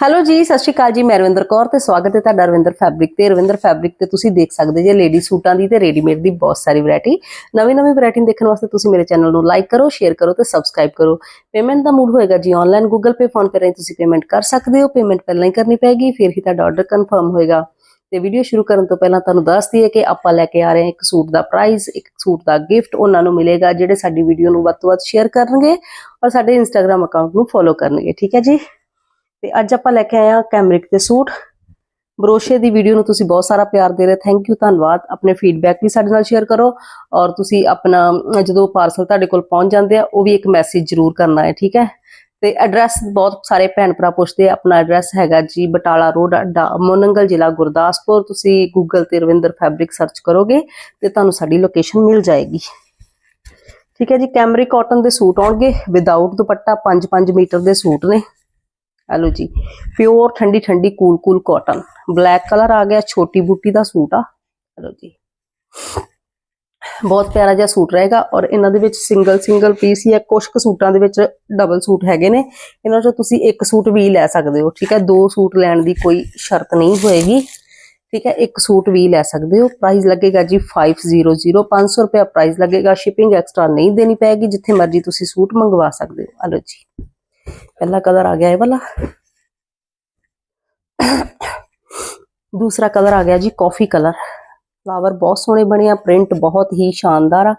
Hello ਜੀ, ਸਤਿ ਸ਼੍ਰੀ ਅਕਾਲ ਜੀ, ਮੈਂ ਰਵਿੰਦਰ ਕੌਰ ਤੇ ਸਵਾਗਤ ਹੈ ਤੁਹਾਡਾ ਰਵਿੰਦਰ ਫੈਬਰਿਕ ਤੇ। ਰਵਿੰਦਰ ਫੈਬਰਿਕ ਤੇ ਤੁਸੀਂ ਦੇਖ ਸਕਦੇ ਜੇ ਲੇਡੀ ਸੂਟਾਂ ਦੀ ਤੇ ਰੈਡੀਮੇਡ ਦੀ ਬਹੁਤ ਸਾਰੀ ਵੈਰਾਈਟੀ ਨਵੀਂ ਨਵੀਂ ਵੈਰਾਈਟੀ ਦੇਖਣ ਵਾਸਤੇ ਤੁਸੀਂ ਮੇਰੇ ਚੈਨਲ ਨੂੰ ਲਾਈਕ ਕਰੋ ਸ਼ੇਅਰ ਕਰੋ ਤੇ ਸਬਸਕ੍ਰਾਈਬ ਕਰੋ। ਪੇਮੈਂਟ ਦਾ ਮੂਡ ਹੋਏਗਾ ਜੀ ਆਨਲਾਈਨ ਗੂਗਲ ਪੇ ਫੋਨ ਰਾਹੀਂ ਤੁਸੀਂ ਪੇਮੈਂਟ ਕਰ ਸਕਦੇ ਹੋ। ਪੇਮੈਂਟ ਪਹਿਲਾਂ ਹੀ ਕਰਨੀ ਪੈਗੀ ਫਿਰ ਹੀ ਤੁਹਾਡਾ ਆਰਡਰ ਕਨਫਰਮ ਹੋਏਗਾ। ਤੇ ਵੀਡੀਓ ਸ਼ੁਰੂ ਕਰਨ ਤੋਂ ਪਹਿਲਾਂ ਤੁਹਾਨੂੰ ਦੱਸ ਦਈਏ ਕਿ ਆਪਾਂ ਲੈ ਕੇ ਆ ਰਹੇ ਹਾਂ ਇੱਕ ਸੂਟ ਦਾ ਪ੍ਰਾਈਸ ਇੱਕ ਸੂਟ ਦਾ ਗਿਫਟ ਉਹਨਾਂ ਨੂੰ ਮਿਲੇਗਾ, ਜਿਹੜੇ ਸਾਡੀ ਵੀਡੀਓ ਨੂੰ ਵੱਧ ਤੋਂ ਵੱਧ ਸ਼ੇਅਰ ਕਰਨਗੇ ਔਰ ਸਾਡੇ ਇੰਸਟਾਗ੍ਰam ਅਕਾਊਂਟ ਨੂੰ ਫੋਲੋ ਕਰਨਗੇ। ਠੀਕ ਹੈ ਜੀ? ਤੇ ਅੱਜ ਆਪਾਂ ਲੈ ਕੇ ਆਏ ਹਾਂ ਕੈਮਰਿਕ ਦੇ ਸੂਟ। ਬਰੋਸ਼ੇ ਦੀ ਵੀਡੀਓ ਨੂੰ ਤੁਸੀਂ ਬਹੁਤ ਸਾਰਾ ਪਿਆਰ ਦੇ ਰਹੇ ਥੈਂਕ ਯੂ ਧੰਨਵਾਦ। ਆਪਣੇ ਫੀਡਬੈਕ ਵੀ ਸਾਡੇ ਨਾਲ ਸ਼ੇਅਰ ਕਰੋ ਔਰ ਤੁਸੀਂ ਆਪਣਾ, ਜਦੋਂ ਪਾਰਸਲ ਤੁਹਾਡੇ ਕੋਲ ਪਹੁੰਚ ਜਾਂਦੇ ਆ, ਉਹ ਵੀ ਇੱਕ ਮੈਸੇਜ ਜ਼ਰੂਰ ਕਰਨਾ ਹੈ, ਠੀਕ ਹੈ? ਤੇ ਐਡਰੈਸ ਬਹੁਤ ਸਾਰੇ ਭੈਣ ਭਰਾ ਪੁੱਛਦੇ ਆ। ਆਪਣਾ ਐਡਰੈਸ ਹੈਗਾ ਜੀ ਬਟਾਲਾ ਰੋਡ, ਅੱਡਾ ਮੋਨੰਗਲ, ਜ਼ਿਲ੍ਹਾ ਗੁਰਦਾਸਪੁਰ। ਤੁਸੀਂ ਗੂਗਲ ਤੇ ਰਵਿੰਦਰ ਫੈਬਰਿਕ ਸਰਚ ਕਰੋਗੇ ਤੇ ਤੁਹਾਨੂੰ ਸਾਡੀ ਲੋਕੇਸ਼ਨ ਮਿਲ ਜਾਏਗੀ। ਠੀਕ ਹੈ ਜੀ ਕੈਮਰਿਕ ਕਾਟਨ ਦੇ ਸੂਟ ਆਉਣਗੇ। ਵਿਦਆਊਟ ਦੁਪੱਟਾ 5-5 ਮੀਟਰ ਦੇ ਸੂਟ ਨੇ। ਹੈਲੋ ਜੀ। ਪਿਓਰ ਠੰਡੀ ਠੰਡੀ cool cool cotton black colour ਆ ਗਿਆ, ਛੋਟੀ ਬੂਟੀ ਦਾ ਸੂਟ ਆ। ਹੈਲੋ ਜੀ। ਬਹੁਤ ਪਿਆਰਾ ਜਿਹਾ ਸੂਟ ਰਹੇਗਾ ਔਰ ਇਹਨਾਂ ਦੇ ਵਿੱਚ ਸਿੰਗਲ ਸਿੰਗਲ ਪੀਸ ਹੀ ਹੈ ਕੁਝ ਕੁ ਸੂਟਾਂ ਦੇ ਵਿੱਚ ਡਬਲ ਸੂਟ ਹੈਗੇ ਨੇ। ਇਹਨਾਂ ਚੋਂ ਤੁਸੀਂ ਇੱਕ ਸੂਟ ਵੀ ਲੈ ਸਕਦੇ ਹੋ, ਠੀਕ ਹੈ? ਦੋ ਸੂਟ ਲੈਣ ਦੀ ਕੋਈ ਸ਼ਰਤ ਨਹੀਂ ਹੋਏਗੀ, ਠੀਕ ਹੈ? ਇੱਕ ਸੂਟ ਵੀ ਲੈ ਸਕਦੇ ਹੋ। ਪ੍ਰਾਈਸ ਲੱਗੇਗਾ ਜੀ 500 500 ਰੁਪਏ ਪ੍ਰਾਈਸ ਲੱਗੇਗਾ। ਸ਼ਿਪਿੰਗ ਐਕਸਟਰਾ ਨਹੀਂ ਦੇਣੀ ਪੈਗੀ ਜਿੱਥੇ ਮਰਜ਼ੀ ਤੁਸੀਂ ਸੂਟ ਮੰਗਵਾ ਸਕਦੇ ਹੋ। ਹਲੋ ਜੀ। ਪਹਿਲਾ ਕਲਰ ਆ ਗਿਆ ਇਹ ਵਾਲਾ। ਦੂਸਰਾ ਕਲਰ ਆ ਗਿਆ ਜੀ ਕਾਫੀ ਕਲਰ। ਫਲਾਵਰ ਬਹੁਤ ਸੋਹਣੇ ਬਣੇ ਆ, ਪ੍ਰਿੰਟ ਬਹੁਤ ਹੀ ਸ਼ਾਨਦਾਰ ਆ।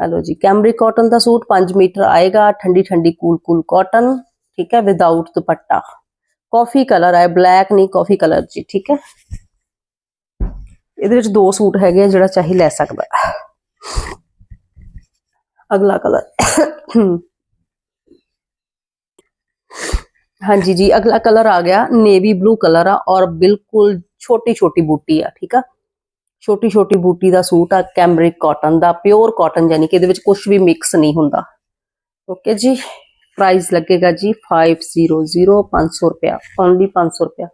ਹਲੋ ਜੀ ਕੈਮਰਿਕ ਕਾਟਨ ਦਾ ਸੂਟ 5 ਮੀਟਰ ਆਏਗਾ, ਠੰਡੀ ਠੰਡੀ ਕੂਲ ਕੂਲ ਕਾਟਨ, ਠੀਕ ਹੈ ਵਿਦਆਊਟ ਦੁਪੱਟਾ। ਕਾਫੀ ਕਲਰ ਹੈ ਬਲੈਕ ਨਹੀਂ, ਕਾਫੀ ਕਲਰ ਜੀ, ਠੀਕ ਹੈ। ਇਹਦੇ ਵਿੱਚ ਦੋ ਸੂਟ ਹੈਗੇ ਆ, ਜਿਹੜਾ ਚਾਹੀ ਲੈ ਸਕਦਾ। ਅਗਲਾ ਕਲਰ। ਹਾਂਜੀ ਜੀ, ਅਗਲਾ ਕਲਰ ਆ ਗਿਆ ਨੇਵੀ ਬਲੂ ਕਲਰ ਆ ਔਰ ਬਿਲਕੁਲ ਛੋਟੀ ਛੋਟੀ ਬੂਟੀ ਆ, ਠੀਕ ਆ? ਛੋਟੀ ਛੋਟੀ ਬੂਟੀ ਦਾ ਸੂਟ ਆ ਕੈਮਰਿਕ ਕਾਟਨ ਦਾ ਪਿਓਰ ਕਾਟਨ ਯਾਨੀ ਕਿ ਇਹਦੇ ਵਿੱਚ ਕੁਝ ਵੀ ਮਿਕਸ ਨਹੀਂ ਹੁੰਦਾ। ਓਕੇ ਜੀ ਪ੍ਰਾਈਸ ਲੱਗੇਗਾ ਜੀ 500 500 ਰੁਪਿਆ ਓਨਲੀ 500 ਰੁਪਿਆ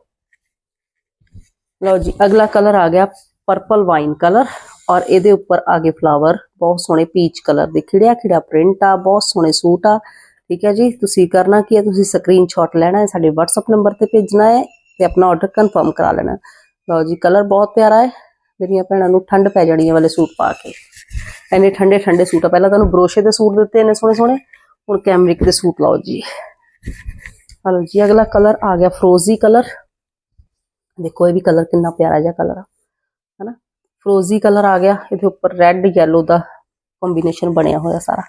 ਲਓ ਜੀ, ਅਗਲਾ ਕਲਰ ਆ ਗਿਆ ਪਰਪਲ ਵਾਈਨ ਕਲਰ ਔਰ ਇਹਦੇ ਉੱਪਰ ਆ ਗਏ ਫਲਾਵਰ ਬਹੁਤ ਸੋਹਣੇ ਪੀਚ ਕਲਰ ਦੇ ਖਿੜਿਆ ਖਿੜਿਆ ਪ੍ਰਿੰਟ ਆ, ਬਹੁਤ ਸੋਹਣੇ ਸੂਟ ਆ। ਠੀਕ ਹੈ ਜੀ, ਤੁਸੀਂ ਕਰਨਾ ਕੀ ਹੈ, ਤੁਸੀਂ ਸਕਰੀਨਸ਼ਾਟ ਲੈਣਾ ਹੈ, ਸਾਡੇ WhatsApp ਨੰਬਰ ਤੇ ਭੇਜਣਾ ਹੈ ਤੇ ਆਪਣਾ ਆਰਡਰ ਕਨਫਰਮ ਕਰਾ ਲੈਣਾ ਲਓ ਜੀ ਕਲਰ ਬਹੁਤ ਪਿਆਰਾ ਹੈ, ਮੇਰੀਆਂ ਭੈਣਾਂ ਨੂੰ ਠੰਡ ਪੈ ਜਾਣੀ ਹੈ ਵਾਲੇ ਸੂਟ ਪਾ ਕੇ। ਐਨੇ ਠੰਡੇ ਠੰਡੇ ਸੂਟ ਆ, ਪਹਿਲਾਂ ਤੁਹਾਨੂੰ ਬਰੋਸ਼ੇ ਦੇ ਸੂਟ ਦਿੱਤੇ ਨੇ ਸੋਹਣੇ ਸੋਹਣੇ, ਹੁਣ ਕੈਮਰਿਕ ਦੇ ਸੂਟ ਲਓ ਜੀ। ਹਲੋ ਜੀ, ਅਗਲਾ ਕਲਰ ਆ ਗਿਆ ਫਰੋਜ਼ੀ ਕਲਰ ਦੇਖੋ ਇਹ ਵੀ ਕਲਰ ਕਿੰਨਾ ਪਿਆਰਾ ਜਿਹਾ ਕਲਰ ਆ, ਹਨਾ? ਫਰੋਜ਼ੀ ਕਲਰ ਆ ਗਿਆ, ਇਹਦੇ ਉੱਪਰ ਰੈੱਡ ਯੈਲੋ ਦਾ ਕੰਬੀਨੇਸ਼ਨ ਬਣਿਆ ਹੋਇਆ ਸਾਰਾ।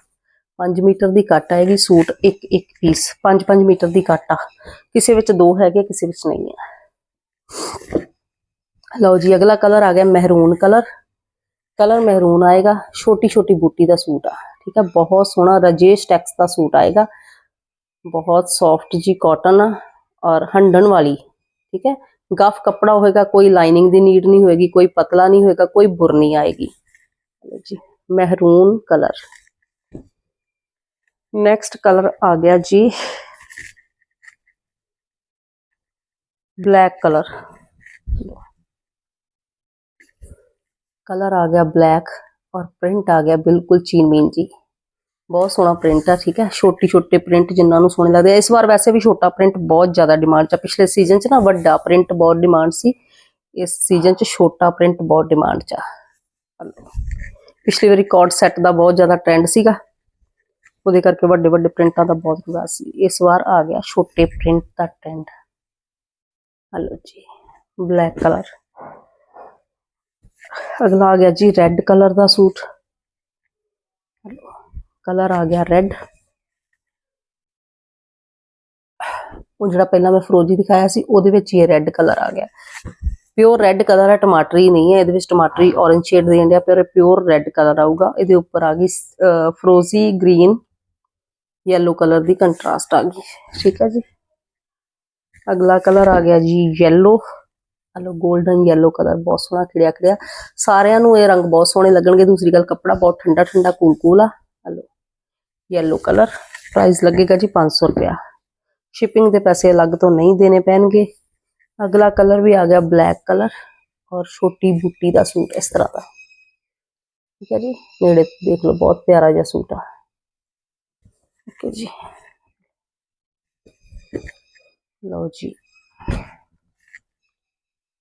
5 ਮੀਟਰ ਦੀ ਕੱਟ ਆਏਗੀ ਸੂਟ ਇੱਕ ਇੱਕ ਪੀਸ 5-5 ਮੀਟਰ ਦੀ ਕੱਟ ਆ। ਕਿਸੇ ਵਿੱਚ ਦੋ ਹੈਗੇ, ਕਿਸੇ ਵਿੱਚ ਨਹੀਂ ਹੈ। ਲਓ ਜੀ, ਅਗਲਾ ਕਲਰ ਆ ਗਿਆ ਮਹਿਰੂਨ ਕਲਰ। ਕਲਰ ਮਹਿਰੂਨ ਆਏਗਾ ਛੋਟੀ ਛੋਟੀ ਬੂਟੀ ਦਾ ਸੂਟ ਆ। ਠੀਕ ਆ, ਬਹੁਤ ਸੋਹਣਾ ਰਜੇਸ਼ ਟੈਕਸ ਦਾ ਸੂਟ ਆਏਗਾ। ਬਹੁਤ ਸੌਫਟ ਜੀ ਕਾਟਨ ਆ, ਔਰ ਹੰਡਣ ਵਾਲੀ। ਠੀਕ ਹੈ ਗਫ ਕੱਪੜਾ ਹੋਏਗਾ, ਕੋਈ ਲਾਈਨਿੰਗ ਦੀ ਨੀਡ ਨਹੀਂ ਹੋਏਗੀ, ਕੋਈ ਪਤਲਾ ਨਹੀਂ ਹੋਏਗਾ, ਕੋਈ ਬੁਰ ਨਹੀਂ ਆਏਗੀ। ਜੀ, ਮਹਿਰੂਨ ਕਲਰ। ਨੈਕਸਟ ਕਲਰ ਆ ਗਿਆ ਜੀ। ਬਲੈਕ ਕਲਰ ਕਲਰ ਆ ਗਿਆ ਬਲੈਕ ਔਰ ਪ੍ਰਿੰਟ ਆ ਗਿਆ ਬਿਲਕੁਲ ਚੀਨਮੀਨ ਜੀ। ਬਹੁਤ ਸੋਹਣਾ ਪ੍ਰਿੰਟ ਆ, ਠੀਕ ਹੈ? ਛੋਟੀ ਛੋਟੇ ਪ੍ਰਿੰਟ ਜਿਨ੍ਹਾਂ ਨੂੰ ਸੋਹਣੇ ਲੱਗਦੇ ਆ। ਇਸ ਵਾਰ ਵੈਸੇ ਵੀ ਛੋਟਾ ਪ੍ਰਿੰਟ ਬਹੁਤ ਜ਼ਿਆਦਾ ਡਿਮਾਂਡ 'ਚ ਆ। ਪਿਛਲੇ ਸੀਜ਼ਨ 'ਚ ਨਾ ਵੱਡਾ ਪ੍ਰਿੰਟ ਬਹੁਤ ਡਿਮਾਂਡ ਸੀ। ਇਸ ਸੀਜ਼ਨ 'ਚ ਛੋਟਾ ਪ੍ਰਿੰਟ ਬਹੁਤ ਡਿਮਾਂਡ 'ਚ ਆ। ਪਿਛਲੀ ਵਾਰੀ ਕਾਰਡ ਸੈੱਟ ਦਾ ਬਹੁਤ ਜ਼ਿਆਦਾ ਟ੍ਰੈਂਡ ਸੀਗਾ। ਉਹਦੇ ਕਰਕੇ ਵੱਡੇ ਵੱਡੇ ਪ੍ਰਿੰਟਾਂ ਦਾ ਬਹੁਤ ਰਿਵਾਜ ਸੀ। ਇਸ ਵਾਰ ਆ ਗਿਆ ਛੋਟੇ ਪ੍ਰਿੰਟ ਦਾ ਟ੍ਰੈਂਡ ਹਲੋ ਜੀ ਬਲੈਕ ਕਲਰ ਅਗਲਾ ਆ ਗਿਆ ਜੀ ਰੈੱਡ ਕਲਰ ਦਾ ਸੂਟ। ਕਲਰ ਆ ਗਿਆ ਰੈੱਡ ਉਹ ਜਿਹੜਾ ਪਹਿਲਾਂ ਮੈਂ ਫਰੋਜੀ ਦਿਖਾਇਆ ਸੀ, ਉਹਦੇ ਵਿੱਚ ਹੀ ਰੈੱਡ ਕਲਰ ਆ ਗਿਆ। ਪਿਓਰ ਰੈੱਡ ਕਲਰ ਹੈ ਟਮਾਟਰੀ ਨਹੀਂ ਹੈ, ਇਹਦੇ ਵਿੱਚ ਟਮਾਟਰੀ ਔਰੇਂਜ ਸ਼ੇਡ ਦੇ ਜਾਂਦੇ ਆ ਪਰ ਪਿਓਰ ਰੈੱਡ ਕਲਰ ਆਊਗਾ। ਇਹਦੇ ਉੱਪਰ ਆ ਗਈ ਫਰੋਜ਼ੀ ਗ੍ਰੀਨ ਯੈਲੋ ਕਲਰ ਦੀ ਕੰਟਰਾਸਟ ਆ ਗਈ। ਠੀਕ ਹੈ ਜੀ? ਅਗਲਾ ਕਲਰ ਆ ਗਿਆ ਜੀ yellow hello golden yellow colour ਬਹੁਤ ਸੋਹਣਾ ਖਿੜਿਆ ਖਿੜਿਆ। ਸਾਰਿਆਂ ਨੂੰ ਇਹ ਰੰਗ ਬਹੁਤ ਸੋਹਣੇ ਲੱਗਣਗੇ। ਦੂਸਰੀ ਗੱਲ, ਕੱਪੜਾ ਬਹੁਤ ਠੰਡਾ ਠੰਡਾ ਕੂਲ ਕੂਲ ਆ। ਹਲੋ ਯੈਲੋ ਕਲਰ ਪ੍ਰਾਈਸ ਲੱਗੇਗਾ ਜੀ 500 ਰੁਪਿਆ ਸ਼ਿਪਿੰਗ ਦੇ ਪੈਸੇ ਅਲੱਗ ਤੋਂ ਨਹੀਂ ਦੇਣੇ ਪੈਣਗੇ। ਅਗਲਾ ਕਲਰ ਵੀ ਆ ਗਿਆ ਬਲੈਕ ਕਲਰ ਔਰ ਛੋਟੀ ਬੂਟੀ ਦਾ ਸੂਟ ਇਸ ਤਰ੍ਹਾਂ ਦਾ। ਠੀਕ ਹੈ ਜੀ? ਨੇੜੇ ਦੇਖ ਲਓ, ਬਹੁਤ ਪਿਆਰਾ ਜਿਹਾ ਸੂਟ ਆ। ਓਕੇ ਜੀ। ਲਓ ਜੀ।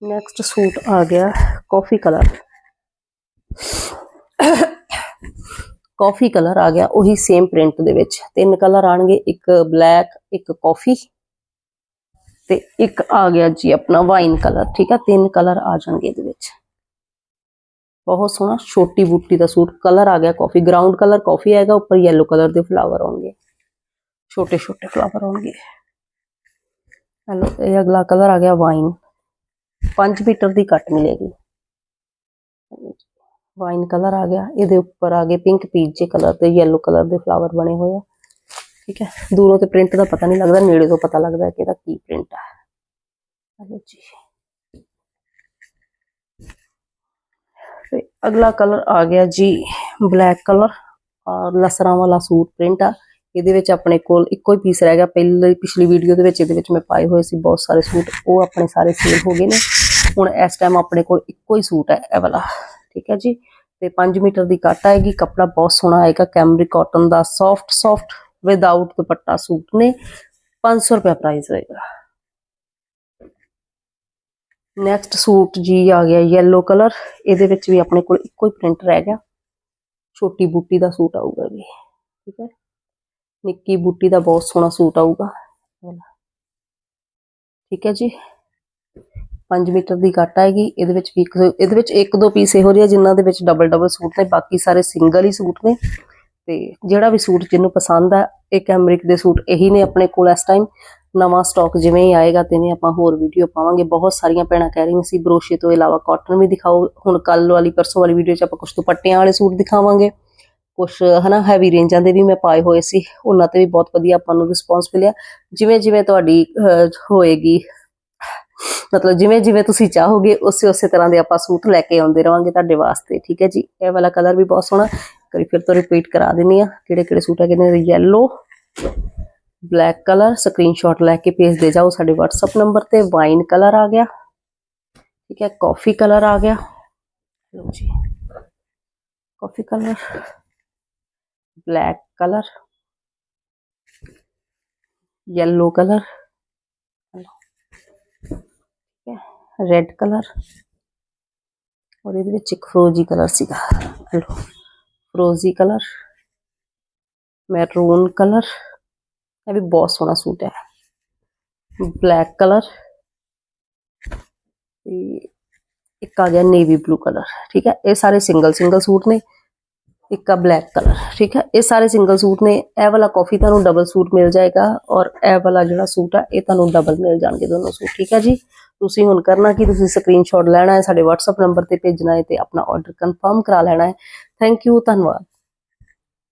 ਨੈਕਸਟ ਸੂਟ ਆ ਗਿਆ ਕਾਫੀ ਕਲਰ ਕਾਫੀ ਕਲਰ ਆ ਗਿਆ ਉਹੀ ਸੇਮ ਪ੍ਰਿੰਟ ਦੇ ਵਿੱਚ। ਤਿੰਨ ਕਲਰ ਆਣਗੇ, ਇੱਕ ਬਲੈਕ ਇੱਕ ਕਾਫੀ ਤੇ ਇੱਕ ਆ ਗਿਆ ਜੀ ਆਪਣਾ ਵਾਈਨ ਕਲਰ ਠੀਕ ਆ? ਤਿੰਨ ਕਲਰ ਆ ਜਾਣਗੇ ਇਹਦੇ ਵਿੱਚ। ਬਹੁਤ ਸੋਹਣਾ ਛੋਟੀ ਬੂਟੀ ਦਾ ਸੂਟ। ਕਲਰ ਆ ਗਿਆ ਕਾਫੀ ਗਰਾਊਂਡ ਕਲਰ ਕਾਫੀ ਆਏਗਾ ਉੱਪਰ yellow ਕਲਰ ਦੇ ਫਲਾਵਰ ਆਉਣਗੇ। ਛੋਟੇ ਛੋਟੇ ਫਲਾਵਰ ਹੋਣਗੇ। ਹਲੋ, ਇਹ ਅਗਲਾ ਕਲਰ ਆ ਗਿਆ ਵਾਈਨ 5 ਮੀਟਰ ਦੀ ਕੱਟ ਮਿਲੇਗੀ। ਵਾਈਨ ਕਲਰ ਆ ਗਿਆ। ਇਹਦੇ ਉੱਪਰ ਆ ਗਏ ਪਿੰਕ ਪੀਚ ਕਲਰ ਤੇ yellow ਕਲਰ ਦੇ ਫਲਾਵਰ ਬਣੇ ਹੋਏ ਆ। ਠੀਕ ਹੈ? ਦੂਰੋਂ ਤੇ ਪ੍ਰਿੰਟ ਦਾ ਪਤਾ ਨਹੀਂ ਲੱਗਦਾ, ਨੇੜੇ ਤੋਂ ਪਤਾ ਲੱਗਦਾ ਕਿ ਇਹਦਾ ਕੀ ਪ੍ਰਿੰਟ ਆ। ਹਲੋ ਜੀ। ਤੇ ਅਗਲਾ ਕਲਰ ਆ ਗਿਆ ਜੀ ਬਲੈਕ ਕਲਰ ਔਰ ਲਸਰਾਂ ਵਾਲਾ ਸੂਟ ਪ੍ਰਿੰਟ ਆ। ਇਹਦੇ ਵਿੱਚ ਆਪਣੇ ਕੋਲ ਇੱਕੋ ਹੀ ਪੀਸ ਰਹਿ ਗਿਆ। ਪਹਿਲੇ ਪਿਛਲੀ ਵੀਡੀਓ ਦੇ ਵਿੱਚ ਇਹਦੇ ਵਿੱਚ ਮੈਂ ਪਾਏ ਹੋਏ ਸੀ ਬਹੁਤ ਸਾਰੇ ਸੂਟ। ਉਹ ਆਪਣੇ ਸਾਰੇ ਸੇਲ ਹੋ ਗਏ ਨੇ। ਹੁਣ ਇਸ ਟਾਈਮ ਆਪਣੇ ਕੋਲ ਇੱਕੋ ਹੀ ਸੂਟ ਹੈ ਇਹ ਵਾਲਾ। ਠੀਕ ਹੈ ਜੀ? ਤੇ 5 ਮੀਟਰ ਦੀ ਕੱਟ ਆਏਗੀ। ਕੱਪੜਾ ਬਹੁਤ ਸੋਹਣਾ ਆਏਗਾ। ਕੈਮਰੀ ਕਾਟਨ ਦਾ soft soft without dupatta suit ਨੇ। 500 ਰੁਪਏ ਪ੍ਰਾਈਸ ਹੋਏਗਾ। ਨੈਕਸਟ ਸੂਟ ਜੀ ਆ ਗਿਆ yellow ਕਲਰ ਇਹਦੇ ਵਿੱਚ ਵੀ ਆਪਣੇ ਕੋਲ ਇੱਕੋ ਹੀ ਪ੍ਰਿੰਟ ਰਹਿ ਗਿਆ। ਛੋਟੀ ਬੂਟੀ ਦਾ ਸੂਟ ਆਊਗਾ ਜੀ ਠੀਕ ਹੈ? ਨਿੱਕੀ ਬੂਟੀ ਦਾ ਬਹੁਤ ਸੋਹਣਾ ਸੂਟ ਆਊਗਾ। ਠੀਕ ਹੈ ਜੀ। 5 ਮੀਟਰ ਦੀ ਕੱਟ ਆਏਗੀ। ਇਹਦੇ ਵਿੱਚ ਵੀ ਇੱਕ, ਇਹਦੇ ਵਿੱਚ ਇੱਕ ਦੋ ਪੀਸ ਇਹੋ ਜਿਹੇ ਆ ਜਿਨ੍ਹਾਂ ਦੇ ਵਿੱਚ ਡਬਲ ਡਬਲ ਸੂਟ ਨੇ। ਬਾਕੀ ਸਾਰੇ ਸਿੰਗਲ ਹੀ ਸੂਟ ਨੇ। ਤੇ ਜਿਹੜਾ ਵੀ ਸੂਟ ਜਿਹਨੂੰ ਪਸੰਦ ਆ, ਇੱਕ ਕੈਮਰਿਕ ਦੇ ਸੂਟ ਇਹੀ ਨੇ ਆਪਣੇ ਕੋਲ ਇਸ ਟਾਈਮ ਨਵਾਂ ਸਟਾਕ ਜਿਵੇਂ ਹੀ ਆਏਗਾ ਤੇ ਨੇ ਆਪਾਂ ਹੋਰ ਵੀਡੀਓ ਪਾਵਾਂਗੇ। ਬਹੁਤ ਸਾਰੀਆਂ ਭੈਣਾਂ ਕਹਿ ਰਹੀਆਂ ਸੀ ਬਰੋਸ਼ੇ ਤੋਂ ਇਲਾਵਾ ਕਾਟਨ ਵੀ ਦਿਖਾਓ। ਹੁਣ ਕੱਲ ਵਾਲੀ, ਪਰਸੋਂ ਵਾਲੀ ਵੀਡੀਓ 'ਚ ਆਪਾਂ ਕੁਝ ਦੁਪੱਟਿਆਂ ਵਾਲੇ ਸੂਟ ਦਿਖਾਵਾਂਗੇ। ਕੁਝ ਹਨਾ ਹੈਵੀ ਰੇਂਜਾਂ ਦੇ ਵੀ ਮੈਂ ਪਾਏ ਹੋਏ ਸੀ। ਉਹਨਾਂ ਤੇ ਵੀ ਬਹੁਤ ਵਧੀਆ ਆਪਾਂ ਨੂੰ ਰਿਸਪੌਂਸ ਮਿਲਿਆ। ਜਿਵੇਂ ਜਿਵੇਂ ਤੁਹਾਡੀ ਹੋਏਗੀ, ਮਤਲਬ ਜਿਵੇਂ ਜਿਵੇਂ ਤੁਸੀਂ ਚਾਹੋਗੇ ਉਸੇ ਉਸੇ ਤਰ੍ਹਾਂ ਦੇ ਆਪਾਂ ਸੂਟ ਲੈ ਕੇ ਆਉਂਦੇ ਰਵਾਂਗੇ ਤੁਹਾਡੇ ਵਾਸਤੇ, ਠੀਕ ਹੈ ਜੀ? ਇਹ ਵਾਲਾ ਕਲਰ ਵੀ ਬਹੁਤ ਸੋਹਣਾ। ਕਰੀ ਫਿਰ ਤੋਂ ਰਿਪੀਟ ਕਰਾ ਦਿੰਨੀ ਆ ਕਿਹੜੇ ਕਿਹੜੇ ਸੂਟ ਹੈਗੇ ਨੇ? yellow ਬਲੈਕ ਕਲਰ ਸਕਰੀਨਸ਼ਾਟ ਲੈ ਕੇ ਭੇਜ ਦੇ ਜਾਓ ਸਾਡੇ WhatsApp ਨੰਬਰ ਤੇ। ਵਾਈਨ ਕਲਰ ਆ ਗਿਆ। ਠੀਕ ਹੈ ਕਾਫੀ ਕਲਰ ਆ ਗਿਆ। ਲਓ ਜੀ। Coffee colour black colour yellow colour red colour ਔਰ ਇਹਦੇ ਵਿੱਚ ਇੱਕ ਫਰੋਜੀ ਕਲਰ ਸੀਗਾ ਹਲੋ ਫਰੋਜੀ ਕਲਰ ਮੈਰੂਨ ਕਲਰ ਇਹ ਵੀ ਬਹੁਤ ਸੋਹਣਾ ਸੂਟ ਹੈ ਬਲੈਕ ਕਲਰ ਤੇ ਇੱਕ ਆ ਗਿਆ ਨੇਵੀ ਬਲੂ ਕਲਰ ਠੀਕ ਹੈ ਇਹ ਸਾਰੇ ਸਿੰਗਲ ਸਿੰਗਲ ਸੂਟ ਨੇ ਇੱਕ ਆ ਬਲੈਕ ਕਲਰ ਠੀਕ ਹੈ? ਇਹ ਸਾਰੇ ਸਿੰਗਲ ਸੂਟ ਨੇ। ਇਹ ਵਾਲਾ ਕਾਫੀ ਤੁਹਾਨੂੰ ਡਬਲ ਸੂਟ ਮਿਲ ਜਾਏਗਾ ਔਰ ਇਹ ਵਾਲਾ ਜਿਹੜਾ ਸੂਟ ਆ, ਇਹ ਤੁਹਾਨੂੰ ਡਬਲ ਮਿਲ ਜਾਣਗੇ ਦੋਨੋਂ ਸੂਟ, ਠੀਕ ਹੈ ਜੀ? ਤੁਸੀਂ ਹੁਣ ਕਰਨਾ ਕਿ? ਤੁਸੀਂ ਸਕਰੀਨਸ਼ਾਟ ਲੈਣਾ ਹੈ, ਸਾਡੇ WhatsApp ਨੰਬਰ ਤੇ ਭੇਜਣਾ ਹੈ ਤੇ ਆਪਣਾ ਆਰਡਰ ਕਨਫਰਮ ਕਰਾ ਲੈਣਾ ਹੈ। ਥੈਂਕ ਯੂ ਧੰਨਵਾਦ।